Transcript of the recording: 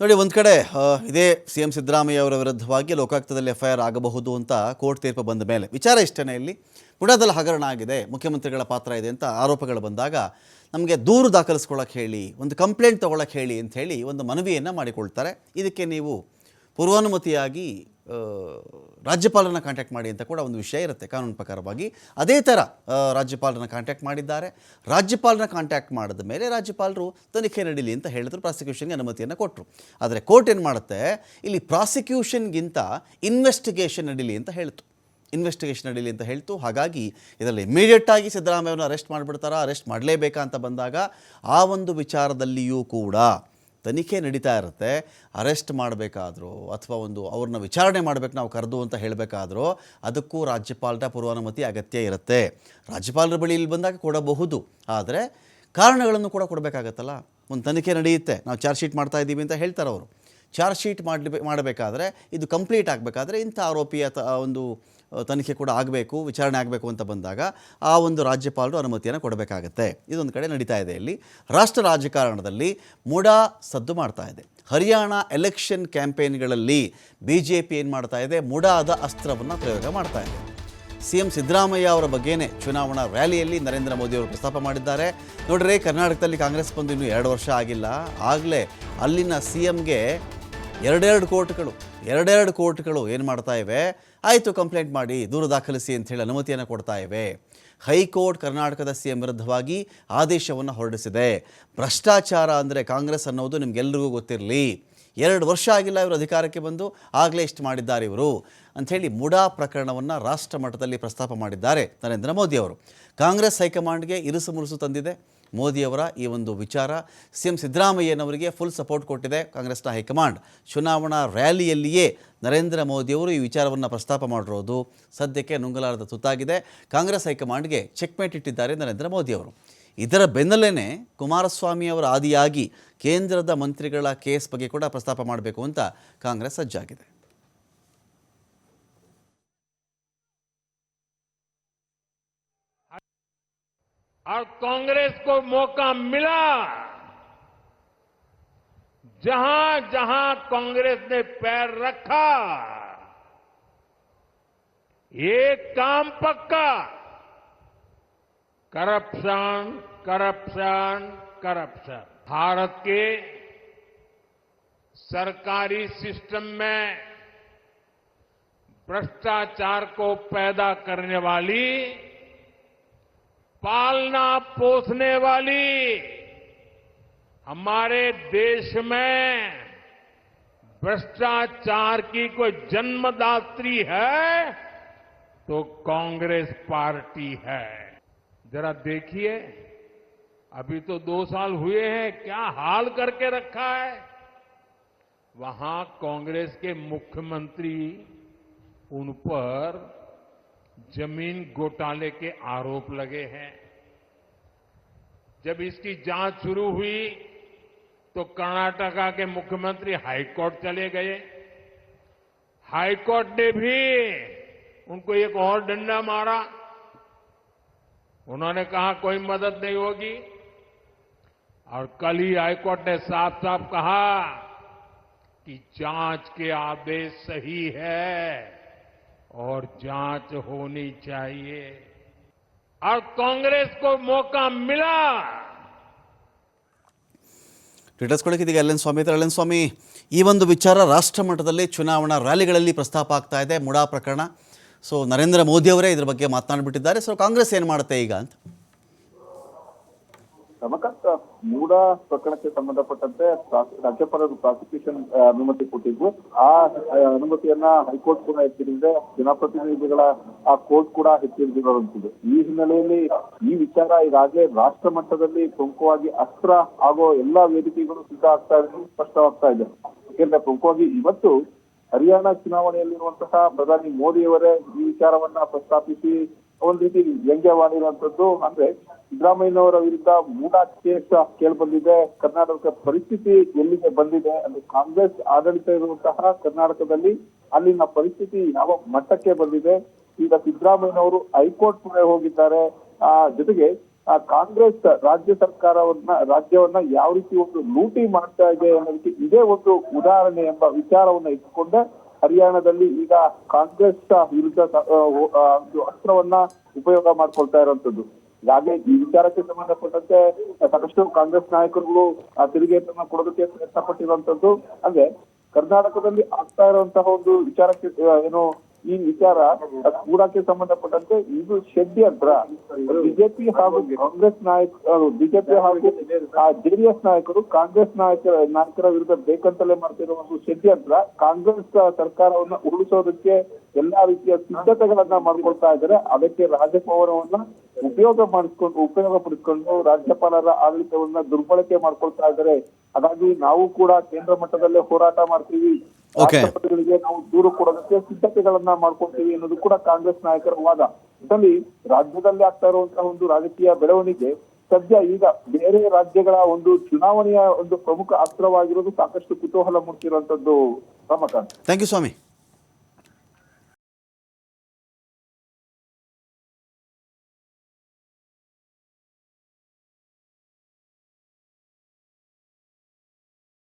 ನೋಡಿ, ಒಂದು ಕಡೆ ಇದೇ ಸಿ ಎಂ ಸಿದ್ದರಾಮಯ್ಯ ಅವರ ವಿರುದ್ಧವಾಗಿ ಲೋಕಾಯುಕ್ತದಲ್ಲಿ ಎಫ್ ಐ ಆರ್ ಆಗಬಹುದು ಅಂತ ಕೋರ್ಟ್ ತೀರ್ಪು ಬಂದ ಮೇಲೆ ವಿಚಾರ ಇಷ್ಟೇ ಇಲ್ಲಿ. ಬುಡಾದಲ್ಲಿ ಹಗರಣ ಆಗಿದೆ, ಮುಖ್ಯಮಂತ್ರಿಗಳ ಪಾತ್ರ ಇದೆ ಅಂತ ಆರೋಪಗಳು ಬಂದಾಗ ನಮಗೆ ದೂರು ದಾಖಲಿಸ್ಕೊಳ್ಳೋಕೆ ಹೇಳಿ, ಒಂದು ಕಂಪ್ಲೇಂಟ್ ತೊಗೊಳಕ್ಕೆ ಹೇಳಿ ಅಂತ ಹೇಳಿ ಒಂದು ಮನವಿಯನ್ನು ಮಾಡಿಕೊಳ್ತಾರೆ. ಇದಕ್ಕೆ ನೀವು ಪೂರ್ವಾನುಮತಿಯಾಗಿ ರಾಜ್ಯಪಾಲರನ್ನ ಕಾಂಟ್ಯಾಕ್ಟ್ ಮಾಡಿ ಅಂತ ಕೂಡ ಒಂದು ವಿಷಯ ಇರುತ್ತೆ ಕಾನೂನು ಪ್ರಕಾರವಾಗಿ. ಅದೇ ಥರ ರಾಜ್ಯಪಾಲರನ್ನ ಕಾಂಟ್ಯಾಕ್ಟ್ ಮಾಡಿದ್ದಾರೆ. ರಾಜ್ಯಪಾಲರನ್ನ ಕಾಂಟ್ಯಾಕ್ಟ್ ಮಾಡಿದ ಮೇಲೆ ರಾಜ್ಯಪಾಲರು ತನಿಖೆ ನಡೀಲಿ ಅಂತ ಹೇಳಿದ್ರು ಪ್ರಾಸಿಕ್ಯೂಷನ್ಗೆ ಅನುಮತಿಯನ್ನು ಕೊಟ್ಟರು ಆದರೆ ಕೋರ್ಟ್ ಏನು ಮಾಡುತ್ತೆ? ಇಲ್ಲಿ ಪ್ರಾಸಿಕ್ಯೂಷನ್ಗಿಂತ ಇನ್ವೆಸ್ಟಿಗೇಷನ್ ನಡೀಲಿ ಅಂತ ಹೇಳ್ತು. ಇನ್ವೆಸ್ಟಿಗೇಷನ್ ನಡೀಲಿ ಅಂತ ಹೇಳ್ತು. ಹಾಗಾಗಿ ಇದರಲ್ಲಿ ಇಮಿಡಿಯೇಟಾಗಿ ಸಿದ್ದರಾಮಯ್ಯವ್ರನ್ನ ಅರೆಸ್ಟ್ ಮಾಡಿಬಿಡ್ತಾರಾ? ಅರೆಸ್ಟ್ ಮಾಡಲೇಬೇಕಾ ಅಂತ ಬಂದಾಗ ಆ ಒಂದು ವಿಚಾರದಲ್ಲಿಯೂ ಕೂಡ ತನಿಖೆ ನಡೀತಾ ಇರುತ್ತೆ. ಅರೆಸ್ಟ್ ಮಾಡಬೇಕಾದ್ರೂ ಅಥವಾ ಒಂದು ಅವ್ರನ್ನ ವಿಚಾರಣೆ ಮಾಡಬೇಕು ನಾವು ಕರೆದು ಅಂತ ಹೇಳಬೇಕಾದ್ರೂ ಅದಕ್ಕೂ ರಾಜ್ಯಪಾಲರ ಪೂರ್ವಾನುಮತಿ ಅಗತ್ಯ ಇರುತ್ತೆ. ರಾಜ್ಯಪಾಲರ ಬಳಿ ಇಲ್ಲಿ ಬಂದಾಗ ಕೊಡಬಹುದು. ಆದರೆ ಕಾರಣಗಳನ್ನು ಕೂಡ ಕೊಡಬೇಕಾಗತ್ತಲ್ಲ. ಒಂದು ತನಿಖೆ ನಡೆಯುತ್ತೆ. ನಾವು ಚಾರ್ಜ್ ಶೀಟ್ ಮಾಡ್ತಾ ಇದ್ದೀವಿ ಅಂತ ಹೇಳ್ತಾರೆ ಅವರು. ಚಾರ್ಜ್ ಶೀಟ್ ಮಾಡಲಿ ಮಾಡಬೇಕಾದ್ರೆ ಇದು ಕಂಪ್ಲೀಟ್ ಆಗಬೇಕಾದ್ರೆ ಇಂಥ ಆರೋಪಿಯ ತ ಒಂದು ತನಿಖೆ ಕೂಡ ಆಗಬೇಕು, ವಿಚಾರಣೆ ಆಗಬೇಕು ಅಂತ ಬಂದಾಗ ಆ ಒಂದು ರಾಜ್ಯಪಾಲರು ಅನುಮತಿಯನ್ನು ಕೊಡಬೇಕಾಗತ್ತೆ. ಇದೊಂದು ಕಡೆ ನಡೀತಾ ಇದೆ ಇಲ್ಲಿ. ರಾಷ್ಟ್ರ ರಾಜಕಾರಣದಲ್ಲಿ ಮುಡಾ ಸದ್ದು ಮಾಡ್ತಾ ಇದೆ. ಹರಿಯಾಣ ಎಲೆಕ್ಷನ್ ಕ್ಯಾಂಪೇನ್ಗಳಲ್ಲಿ ಬಿ ಜೆ ಪಿ ಏನು ಮಾಡ್ತಾ ಇದೆ? ಮುಡಾದ ಅಸ್ತ್ರವನ್ನು ಪ್ರಯೋಗ ಮಾಡ್ತಾ ಇದೆ. ಸಿ ಎಂ ಸಿದ್ದರಾಮಯ್ಯ ಅವರ ಬಗ್ಗೆನೇ ಚುನಾವಣಾ ರ್ಯಾಲಿಯಲ್ಲಿ ನರೇಂದ್ರ ಮೋದಿ ಅವರು ಪ್ರಸ್ತಾಪ ಮಾಡಿದ್ದಾರೆ. ನೋಡ್ರಿ, ಕರ್ನಾಟಕದಲ್ಲಿ ಕಾಂಗ್ರೆಸ್ ಬಂದು ಇನ್ನೂ ಎರಡು ವರ್ಷ ಆಗಿಲ್ಲ. ಆಗಲೇ ಅಲ್ಲಿನ ಸಿ ಎಮ್ಗೆ ಎರಡೆರಡು ಕೋರ್ಟ್ಗಳು ಎರಡೆರಡು ಕೋರ್ಟ್ಗಳು ಏನು ಮಾಡ್ತಾ ಇವೆ? ಆಯಿತು ಕಂಪ್ಲೇಂಟ್ ಮಾಡಿ, ದೂರು ದಾಖಲಿಸಿ ಅಂತ ಹೇಳಿ ಅನುಮತಿಯನ್ನು ಕೊಡ್ತಾ ಇವೆ. ಹೈಕೋರ್ಟ್ ಕರ್ನಾಟಕದ ಸಿ ಎಂ ವಿರುದ್ಧವಾಗಿ ಆದೇಶವನ್ನು ಹೊರಡಿಸಿದೆ. ಭ್ರಷ್ಟಾಚಾರ ಅಂದರೆ ಕಾಂಗ್ರೆಸ್ ಅನ್ನೋದು ನಿಮಗೆಲ್ರಿಗೂ ಗೊತ್ತಿರಲಿ. ಎರಡು ವರ್ಷ ಆಗಿಲ್ಲ ಇವರು ಅಧಿಕಾರಕ್ಕೆ ಬಂದು, ಆಗಲೇ ಇಷ್ಟು ಮಾಡಿದ್ದಾರೆ ಇವರು ಅಂಥೇಳಿ ಮುಡಾ ಪ್ರಕರಣವನ್ನು ರಾಷ್ಟ್ರ ಮಟ್ಟದಲ್ಲಿ ಪ್ರಸ್ತಾಪ ಮಾಡಿದ್ದಾರೆ ನರೇಂದ್ರ ಮೋದಿ ಅವರು. ಕಾಂಗ್ರೆಸ್ ಹೈಕಮಾಂಡ್ಗೆ ಇರುಸು ಮುರುಸು ತಂದಿದೆ. ಮೋದಿಯವರ ಈ ಒಂದು ವಿಚಾರ ಸಿ ಎಂ ಸಿದ್ದರಾಮಯ್ಯನವರಿಗೆ ಫುಲ್ ಸಪೋರ್ಟ್ ಕೊಟ್ಟಿದೆ ಕಾಂಗ್ರೆಸ್ನ ಹೈಕಮಾಂಡ್. ಚುನಾವಣಾ ರ್ಯಾಲಿಯಲ್ಲಿಯೇ ನರೇಂದ್ರ ಮೋದಿಯವರು ಈ ವಿಚಾರವನ್ನು ಪ್ರಸ್ತಾಪ ಮಾಡಿರೋದು ಸದ್ಯಕ್ಕೆ ನುಂಗಲಾರದ ತುತ್ತಾಗಿದೆ. ಕಾಂಗ್ರೆಸ್ ಹೈಕಮಾಂಡ್ಗೆ ಚೆಕ್ಮೇಟ್ ಇಟ್ಟಿದ್ದಾರೆ ನರೇಂದ್ರ ಮೋದಿಯವರು. ಇದರ ಬೆನ್ನಲ್ಲೇ ಕುಮಾರಸ್ವಾಮಿ ಅವರ ಆದಿಯಾಗಿ ಕೇಂದ್ರದ ಮಂತ್ರಿಗಳ ಕೇಸ್ ಬಗ್ಗೆ ಕೂಡ ಪ್ರಸ್ತಾಪ ಮಾಡಬೇಕು ಅಂತ ಕಾಂಗ್ರೆಸ್ ಸಜ್ಜಾಗಿದೆ. और कांग्रेस को मौका मिला। जहाँ जहाँ कांग्रेस ने पैर रखा एक काम पक्का। Corruption corruption corruption. भारत के सरकारी सिस्टम में भ्रष्टाचार को पैदा करने वाली पालना पोसने वाली हमारे देश में भ्रष्टाचार की कोई जन्मदात्री है तो कांग्रेस पार्टी है। जरा देखिए, अभी तो दो साल हुए हैं, क्या हाल करके रखा है? वहाँ कांग्रेस के मुख्यमंत्री, उन पर ज़मीन घोटाले के आरोप लगे हैं। जब इसकी जाँच शुरू हुई तो कर्नाटका के मुख्यमंत्री हाईकोर्ट चले गए। हाईकोर्ट ने भी उनको एक और डंडा मारा। उन्होंने कहा, कोई मदद नहीं होगी। और कल ही हाईकोर्ट ने साफ़ साफ़ कहा कि जाँच के आदेश सही है। और जांच होनी चाहिए और कांग्रेस को मौका मिला ಟ್ವಿಟರ್ಸ್ ಕೊಡಕ್ಕಿದೀಗ ಎಲ್ ಎನ್ ಸ್ವಾಮಿ ಇದ್ದಾರೆ ಎಲ್ ಎನ್ ಸ್ವಾಮಿ ಈ ಒಂದು ವಿಚಾರ ರಾಷ್ಟ್ರ ಮಟ್ಟದಲ್ಲಿ ಚುನಾವಣಾ ರ್ಯಾಲಿಗಳಲ್ಲಿ ಪ್ರಸ್ತಾಪ ಆಗ್ತಾ ಇದೆ ಮುಡಾ ಪ್ರಕರಣ ಸೊ ನರೇಂದ್ರ ಮೋದಿ ಅವರೇ ಇದ್ರ ಬಗ್ಗೆ ಮಾತನಾಡಿಬಿಟ್ಟಿದ್ದಾರೆ ಸೊ ಕಾಂಗ್ರೆಸ್ ಏನು ಮಾಡುತ್ತೆ ಈಗ ಅಂತ ರಮಕಾಂತ್ ಮೂಡ ಪ್ರಕರಣಕ್ಕೆ ಸಂಬಂಧಪಟ್ಟಂತೆ ರಾಜ್ಯಪಾಲರು ಪ್ರಾಸಿಕ್ಯೂಷನ್ ಅನುಮತಿ ಕೊಟ್ಟಿದ್ರು ಆ ಆ, ಅನುಮತಿಯನ್ನ ಹೈಕೋರ್ಟ್ ಕೂಡ ಎತ್ತಿರಿದೆ ಜನಪ್ರತಿನಿಧಿಗಳ ಆ ಕೋರ್ಟ್ ಕೂಡ ಎತ್ತಿರಿದಿರುವಂತಿದೆ ಈ ಹಿನ್ನೆಲೆಯಲ್ಲಿ ಈ ವಿಚಾರ ಈಗಾಗಲೇ ರಾಷ್ಟ್ರ ಮಟ್ಟದಲ್ಲಿ ಪ್ರಮುಖವಾಗಿ ಅಸ್ತ್ರ ಆಗೋ ಎಲ್ಲಾ ವೇದಿಕೆಗಳು ಸಿದ್ಧ ಆಗ್ತಾ ಇದೆ ಸ್ಪಷ್ಟವಾಗ್ತಾ ಇದೆ. ಯಾಕೆಂದ್ರೆ ಪ್ರಮುಖವಾಗಿ ಇವತ್ತು ಹರಿಯಾಣ ಚುನಾವಣೆಯಲ್ಲಿರುವಂತಹ ಪ್ರಧಾನಿ ಮೋದಿಯವರೇ ಈ ವಿಚಾರವನ್ನ ಪ್ರಸ್ತಾಪಿಸಿ ಒಂದ್ ರೀತಿ ವ್ಯಂಗ್ಯವಾಡಿರುವಂತದ್ದು ಅಂದ್ರೆ ಸಿದ್ದರಾಮಯ್ಯನವರ ವಿರುದ್ಧ ಮೂಲ ಕೇಸ್ ಕೇಳ್ಬಂದಿದೆ. ಕರ್ನಾಟಕದ ಪರಿಸ್ಥಿತಿ ಎಲ್ಲಿಗೆ ಬಂದಿದೆ ಅಂದ್ರೆ ಕಾಂಗ್ರೆಸ್ ಆಡಳಿತ ಇರುವಂತಹ ಕರ್ನಾಟಕದಲ್ಲಿ ಅಲ್ಲಿನ ಪರಿಸ್ಥಿತಿ ಯಾವ ಮಟ್ಟಕ್ಕೆ ಬಂದಿದೆ. ಈಗ ಸಿದ್ದರಾಮಯ್ಯನವರು ಹೈಕೋರ್ಟ್ ಮೊರೆ ಹೋಗಿದ್ದಾರೆ. ಆ, ಜೊತೆಗೆ ಕಾಂಗ್ರೆಸ್ ರಾಜ್ಯ ಸರ್ಕಾರವನ್ನ, ರಾಜ್ಯವನ್ನ ಯಾವ ರೀತಿ ಒಂದು ಲೂಟಿ ಮಾಡ್ತಾ ಇದೆ ಅನ್ನೋದಕ್ಕೆ ಇದೇ ಒಂದು ಉದಾಹರಣೆ ಎಂಬ ವಿಚಾರವನ್ನ ಇಟ್ಟುಕೊಂಡೆ. ಹರಿಯಾಣದಲ್ಲಿ ಈಗ ಕಾಂಗ್ರೆಸ್ ವಿರುದ್ಧ ಅಸ್ತ್ರವನ್ನ ಉಪಯೋಗ ಮಾಡ್ಕೊಳ್ತಾ ಇರುವಂತದ್ದು ಹಾಗೆ ಈ ವಿಚಾರಕ್ಕೆ ಸಂಬಂಧಪಟ್ಟಂತೆ ಸಾಕಷ್ಟು ಕಾಂಗ್ರೆಸ್ ನಾಯಕರುಗಳು ತಿರುಗೇಟನ್ನ ಕೊಡೋದಕ್ಕೆ ಪ್ರಯತ್ನ ಪಟ್ಟಿರುವಂತದ್ದು ಅಂದ್ರೆ ಕರ್ನಾಟಕದಲ್ಲಿ ಆಗ್ತಾ ಇರುವಂತಹ ಒಂದು ವಿಚಾರಕ್ಕೆ ಏನು ಈ ವಿಚಾರ ಕೂಡಕ್ಕೆ ಸಂಬಂಧಪಟ್ಟಂತೆ ಇದು ಷಡ್ಯಂತ್ರ ಬಿಜೆಪಿ ಹಾಗೂ ಕಾಂಗ್ರೆಸ್ ನಾಯಕ ಬಿಜೆಪಿ ಹಾಗೂ ಜೆಡಿಎಸ್ ನಾಯಕರು ಕಾಂಗ್ರೆಸ್ ನಾಯಕರ ನಾಯಕರ ವಿರುದ್ಧ ಬೇಕಂತಲೇ ಮಾಡ್ತಿರುವ ಒಂದು ಷಡ್ಯಂತ್ರ ಕಾಂಗ್ರೆಸ್ ಸರ್ಕಾರವನ್ನ ಉರುಳಿಸೋದಕ್ಕೆ ಎಲ್ಲಾ ರೀತಿಯ ಸಿದ್ಧತೆಗಳನ್ನ ಮಾಡ್ಕೊಳ್ತಾ ಇದ್ದಾರೆ. ಅದಕ್ಕೆ ರಾಜಭವನವನ್ನ ಉಪಯೋಗ ಮಾಡಿಸ್ಕೊಂಡು, ಉಪಯೋಗ ಪಡಿಸ್ಕೊಂಡು ರಾಜ್ಯಪಾಲರ ಆಡಳಿತವನ್ನ ದುರ್ಬಳಕೆ ಮಾಡ್ಕೊಳ್ತಾ ಇದ್ದಾರೆ. ಹಾಗಾಗಿ ನಾವು ಕೂಡ ಕೇಂದ್ರ ಮಟ್ಟದಲ್ಲೇ ಹೋರಾಟ ಮಾಡ್ತೀವಿ. ರಾಷ್ಟ್ರಪತಿಗಳಿಗೆ ನಾವು ದೂರು ಕೊಡೋದಕ್ಕೆ ಸಿದ್ಧತೆಗಳನ್ನ ಮಾಡ್ಕೊಳ್ತೀವಿ ಅನ್ನೋದು ಕೂಡ ಕಾಂಗ್ರೆಸ್ ನಾಯಕರ ವಾದ. ಇದರಲ್ಲಿ ರಾಜ್ಯದಲ್ಲಿ ಆಗ್ತಾ ಇರುವಂತಹ ಒಂದು ರಾಜಕೀಯ ಬೆಳವಣಿಗೆ ಸದ್ಯ ಈಗ ಬೇರೆ ರಾಜ್ಯಗಳ ಒಂದು ಚುನಾವಣೆಯ ಒಂದು ಪ್ರಮುಖ ಅಸ್ತ್ರವಾಗಿರೋದು ಸಾಕಷ್ಟು ಕುತೂಹಲ ಮೂಡಿಸಿರುವಂತದ್ದು ರಮಕಾಂತ್ ಥ್ಯಾಂಕ್ ಯು ಸ್ವಾಮಿ.